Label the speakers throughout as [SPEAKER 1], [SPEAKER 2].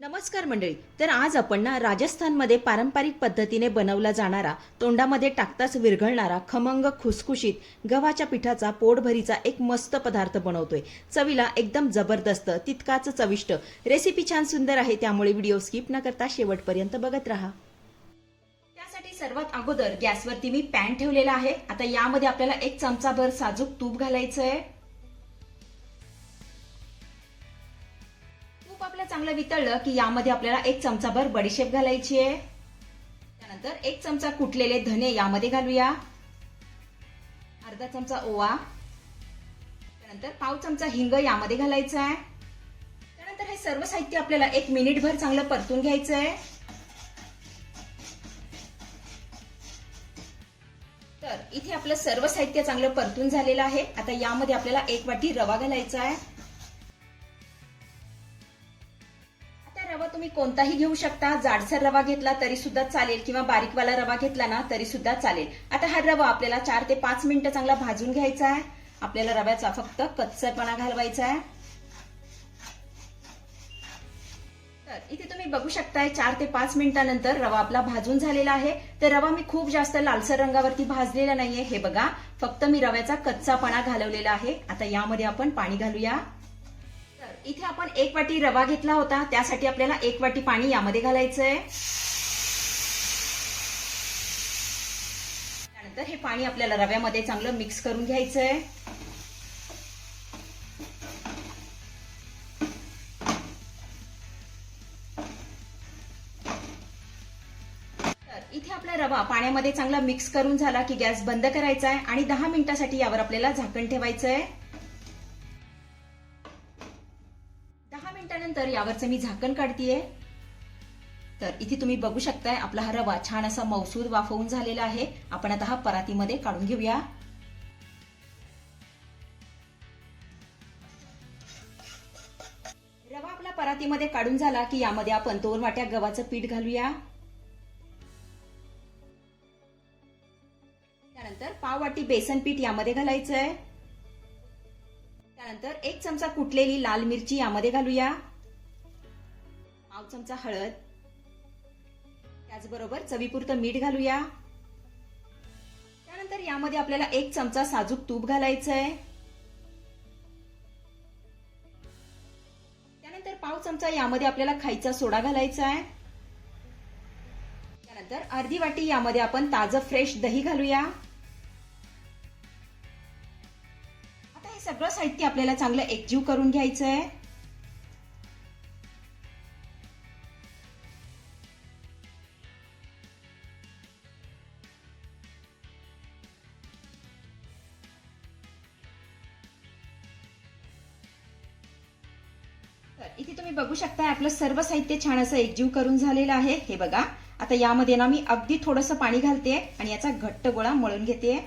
[SPEAKER 1] नमस्कार मंडळी तर आज आपण ना राजस्थानमध्ये पारंपरिक पद्धतीने बनवला जाणारा तोंडामध्ये टाकताच विरघळणारा खमंग खुसखुशीत गव्हाच्या पिठाचा पोटभरीचा एक मस्त पदार्थ बनवतोय. चवीला एकदम जबरदस्त तितकाच चविष्ट. रेसिपी छान सुंदर आहे त्यामुळे व्हिडिओ स्किप न करता शेवटपर्यंत बघत राहा. त्यासाठी सर्वात अगोदर गॅसवरती मी पॅन ठेवलेला आहे. आता यामध्ये आपल्याला एक चमचाभर साजूक तूप घालायचं आहे चांगलं वितळलं की यामध्ये आपल्याला एक चमचाभर बडीशेप घालायची आहे. त्यानंतर एक चमचा कुटलेले धने यामध्ये घालूया. अर्धा चमचा ओवा. त्यानंतर पाव चमचा हिंग यामध्ये घालायचा आहे. त्यानंतर हे सर्व साहित्य आपल्याला एक मिनिटभर चांगलं परतून घ्यायचं आहे तर इथे आपलं सर्व साहित्य चांगलं परतून झालेलं आहे. आता यामध्ये आपल्याला एक वाटी रवा घालायचा आहे. रवा तुम्ही कोणताही घेऊ शकता. जाडसर रवा घेतला तरी सुद्धा चालेल किंवा बारीकवाला रवा घेतला ना तरी सुद्धा चालेल. आता हा रवा आपल्याला चार ते पाच मिनिटं चांगला भाजून घ्यायचा आहे. आपल्याला रव्याचा फक्त कच्चरपणा घालवायचा आहे. तर इथे तुम्ही बघू शकताय चार ते पाच मिनिटानंतर रवा आपला भाजून झालेला आहे. तर रवा मी खूप जास्त लालसर रंगावरती भाजलेला नाहीये. हे बघा फक्त मी रव्याचा कच्चापणा घालवलेला आहे. आता यामध्ये आपण पाणी घालूया. इथे आपण एक वाटी रवा घेतला होता. त्यासाठी आपल्याला एक वाटी पाणी यामध्ये घालायचं आहे त्यानंतर हे पाणी आपल्याला रव्यामध्ये चांगलं मिक्स करून घ्यायचं तर इथे आपला रवा पाण्यामध्ये चांगला मिक्स करून झाला की गॅस बंद करायचा आहे आणि दहा मिनिटासाठी यावर आपल्याला झाकण ठेवायचं आहे मिनिटानंतर यावरचं मी झाकण काढतीये. तर इथे तुम्ही बघू शकताय आपला हा रवा छान असा मौसूद वाफवून झालेला आहे. आपण आता हा परातीमध्ये काढून घेऊया. रवा आपला परातीमध्ये काढून झाला की यामध्ये आपण दोन वाट्या गव्हाचं पीठ घालूया. त्यानंतर पाव वाटी बेसन पीठ यामध्ये घालायचं आहे त्यानंतर एक चमचा कुटलेली लाल मिरची यामध्ये घालूया. पाव चमचा हळद. त्याचबरोबर चवीपुरतं मीठ घालूया. त्यानंतर यामध्ये आपल्याला एक चमचा साजूक तूप घालायचं आहे त्यानंतर पाव चमचा यामध्ये आपल्याला खायचा सोडा घालायचा आहे त्यानंतर अर्धी वाटी यामध्ये आपण ताजं फ्रेश दही घालूया. सगळं साहित्य आपल्याला चांगलं एकजीव करून घ्यायचं आहे तर इथे तुम्ही बघू शकता आपलं सर्व साहित्य छान असं एकजीव करून झालेलं आहे. हे बघा आता यामध्ये ना मी अगदी थोडंसं पाणी घालते आणि याचा घट्ट गोळा मळून घेते.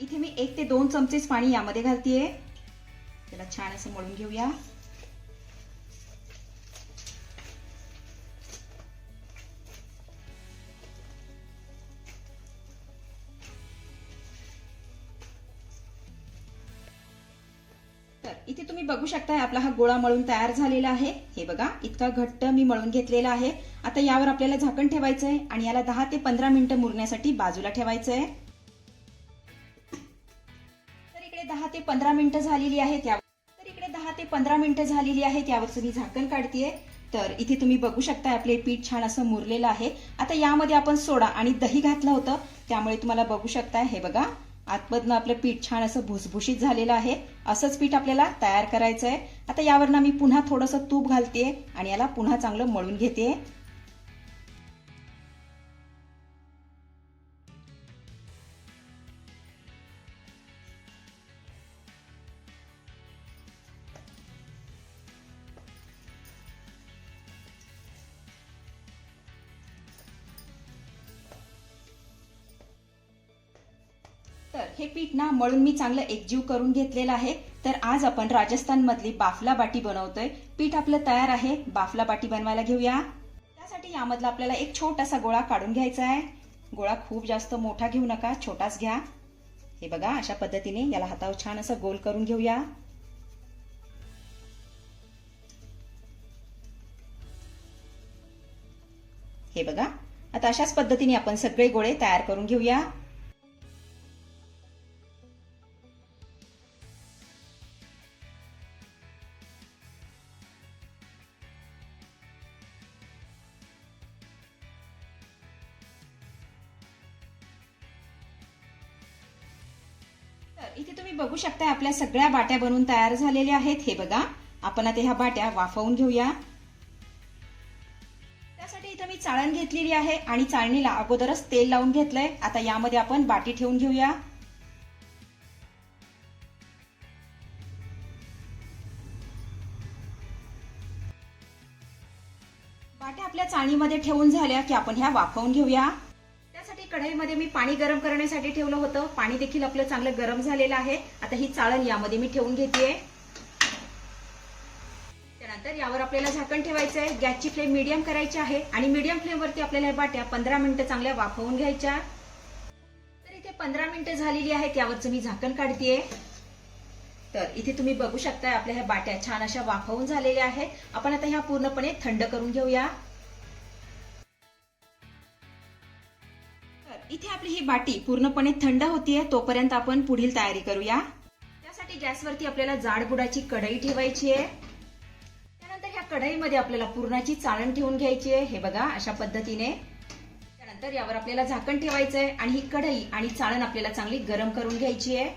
[SPEAKER 1] इथे मी एक ते दोन चमचेच पाणी यामध्ये घालतेय. त्याला छान असं मळून घेऊया. तर इथे तुम्ही बघू शकताय आपला हा गोळा मळून तयार झालेला आहे. हे बघा इतका घट्ट मी मळून घेतलेला आहे. आता यावर आपल्याला झाकण ठेवायचं आहे आणि याला दहा ते पंधरा मिनिटं मुरण्यासाठी बाजूला ठेवायचं आहे पंधरा मिनिटं झालेली आहे यावर तर इकडे दहा ते पंधरा मिनिटं झालेली आहेत त्यावरचं मी झाकण काढतेय. तर इथे तुम्ही बघू शकता आपले पीठ छान असं मुरलेलं आहे. आता यामध्ये आपण सोडा आणि दही घातलं होतं त्यामुळे तुम्हाला बघू शकताय. हे बघा आतमधनं आपलं पीठ छान असं भुसभुशीत झालेलं आहे. असंच पीठ आपल्याला तयार करायचं आहे आता यावरनं मी पुन्हा थोडंसं तूप घालते आणि याला पुन्हा चांगलं मळून घेते तर हे पीठ ना मळून मी चांगलं एकजीव करून घेतलेलं आहे. तर आज आपण राजस्थान मधली बाफला बाटी बनवतोय. पीठ आपलं तयार आहे. बाफला बाटी बनवायला घेऊया. त्यासाठी यामधला आपल्याला एक छोटासा गोळा काढून घ्यायचा आहे. गोळा खूप जास्त मोठा घेऊ नका छोटाच घ्या. हे बघा अशा पद्धतीने याला हातावर छान असं गोल करून घेऊया. हे बघा आता अशाच पद्धतीने आपण सगळे गोळे तयार करून घेऊया. इथे तुम्ही बघू शकता आपल्या सगळ्या बाट्या बनवून तयार झालेल्या आहेत. हे बघा आपण आता ह्या बाट्या वाफवून घेऊया. त्यासाठी इथं मी चाळण घेतलेली आहे आणि चाळणीला अगोदरच तेल लावून घेतलंय. आता यामध्ये आपण बाटी ठेवून घेऊया. बाट्या आपल्या चाळणीमध्ये ठेवून झाल्या की आपण ह्या वाफवून घेऊया. कढईमध्ये मी पाणी गरम करण्यासाठी ठेवलं होतं. पाणी देखील आपलं चांगलं गरम झालेलं आहे. आता ही चाळण यामध्ये मी ठेवून घेते त्यानंतर यावर आपल्याला झाकण ठेवायचं आहे. गॅसची फ्लेम मीडियम करायची आहे आणि मीडियम फ्लेमवरती आपल्याला ह्या बाट्या पंधरा मिनिटं चांगल्या वाफवून घ्यायच्या. तर इथे पंधरा मिनिटं झालेली आहेत. यावरचं मी झाकण काढतेय. तर इथे तुम्ही बघू शकता आपल्या ह्या बाट्या छान अशा वाफवून झालेल्या आहेत. आपण आता ह्या पूर्णपणे थंड करून घेऊया. इथे आपली ही बाटी पूर्णपणे थंड होतीये तोपर्यंत आपण पुढील तयारी करूया. त्यासाठी गॅसवरती आपल्याला जाडबुडाची कढई ठेवायची आहे. त्यानंतर ह्या कढईमध्ये आपल्याला पुरणाची चाळण ठेवून घ्यायची आहे. हे बघा अशा पद्धतीने. त्यानंतर यावर आपल्याला झाकण ठेवायचं आहे आणि ही कढई आणि चाळण आपल्याला चांगली गरम करून घ्यायची आहे.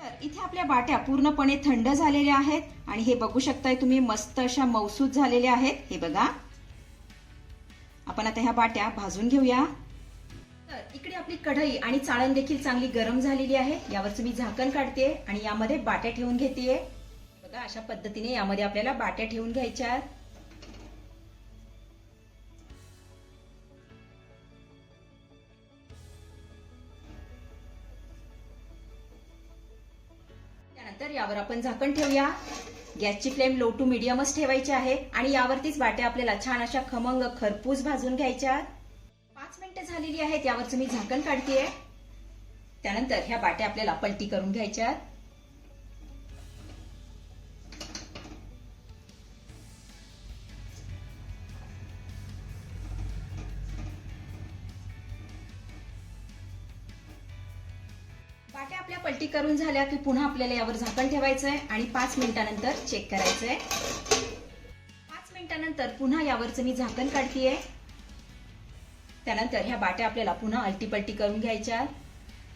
[SPEAKER 1] तर इथे आपल्या बाट्या पूर्णपणे थंड झालेल्या आहेत आणि हे बघू शकताय तुम्ही मस्त अशा मौसूद झालेल्या आहेत. हे बघा. आपण आता ह्या बाट्या भाजून घेऊया. इकडे आपली कढई आणि चाळण देखील चांगली गरम झालेली आहे. यावरच मी झाकण काढते आणि यामध्ये बाट्या ठेवून घेते बघा अशा पद्धतीने यामध्ये आपल्याला बाट्या ठेवून घ्यायच्या आहेत. त्यानंतर यावर आपण झाकण ठेवूया. गॅसची फ्लेम लो टू मिडियमच ठेवायची आहे आणि यावरतीच बाट्या आपल्याला छान अशा खमंग खरपूस भाजून घ्यायच्या पाच मिनिटं झालेली आहेत यावरचं मी झाकण काढतेय. त्यानंतर ह्या बाट्या आपल्याला पलटी करून घ्यायच्या बाट्या आपल्या पलटी करून झाल्या की पुन्हा आपल्याला यावर झाकण ठेवायचं आहे आणि पाच मिनिटानंतर चेक करायचंय. पाच मिनिटानंतर पुन्हा यावरचं मी झाकण काढतीये. त्यानंतर ह्या बाट्या आपल्याला पुन्हा अल्टीपल्टी करून घ्यायच्या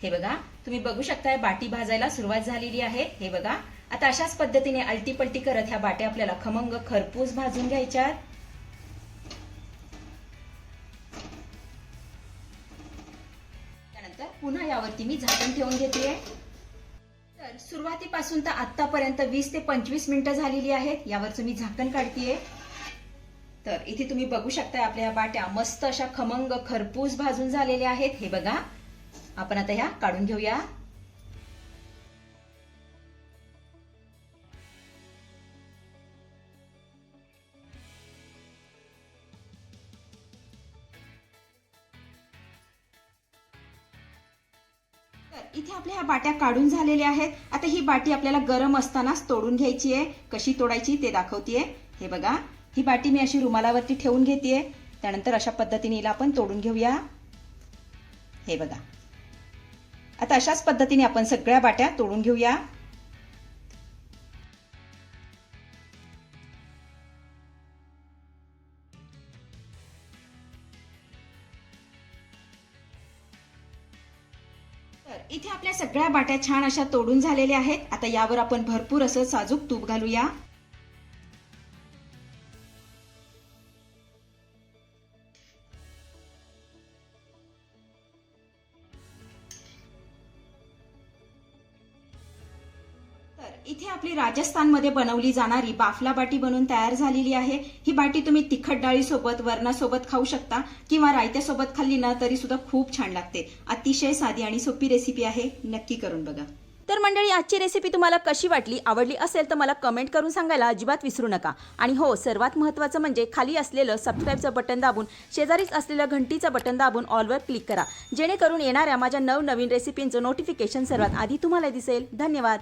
[SPEAKER 1] हे बघा तुम्ही बघू शकताय बाटी भाजायला सुरुवात झालेली आहे. हे बघा आता अशाच पद्धतीने अल्टीपल्टी करत ह्या बाट्या आपल्याला खमंग खरपूस भाजून घ्यायच्या त्यानंतर पुन्हा यावरती मी झाकण ठेवून घेते तर सुरुवातीपासून तर आतापर्यंत वीस ते पंचवीस मिनिटं झालेली आहेत. यावर मी झाकण काढतीये. तर इथे तुम्ही बघू शकता आपल्या ह्या बाट्या मस्त अशा खमंग खरपूस भाजून झालेल्या आहेत. हे बघा. आपण आता ह्या काढून घेऊया. तर इथे आपल्या ह्या बाट्या काढून झालेल्या आहेत. आता ही बाटी आपल्याला गरम असतानाच तोडून घ्यायची आहे. कशी तोडायची ते दाखवतीये. हे बघा. ही बाटी मी अशी रुमालावरती ठेवून घेते त्यानंतर अशा पद्धतीने हिला आपण तोडून घेऊया. हे बघा. आता अशाच पद्धतीने आपण सगळ्या बाट्या तोडून घेऊया. तर इथे आपल्या सगळ्या बाट्या छान अशा तोडून झालेल्या आहेत. आता यावर आपण भरपूर असं साजूक तूप घालूया. राजस्थानमध्ये बनवली जाणारी बाफला बाटी बनवून तयार झालेली आहे. ही बाटी तुम्ही तिखट डाळीसोबत वरणासोबत खाऊ शकता किंवा रायत्यासोबत खाल्ली ना तरी सुद्धा खूप छान लागते. अतिशय साधी आणि सोपी रेसिपी आहे. नक्की करून बघा.
[SPEAKER 2] तर मंडळी आजची रेसिपी तुम्हाला कशी वाटली आवडली असेल तर मला कमेंट करून सांगायला अजिबात विसरू नका. आणि हो सर्वात महत्त्वाचं म्हणजे खाली असलेलं सबस्क्राईबचं बटन दाबून शेजारीच असलेलं घंटीचं बटन दाबून ऑलवर क्लिक करा. जेणेकरून येणाऱ्या माझ्या नवनवीन रेसिपींचं नोटिफिकेशन सर्वात आधी तुम्हाला दिसेल. धन्यवाद.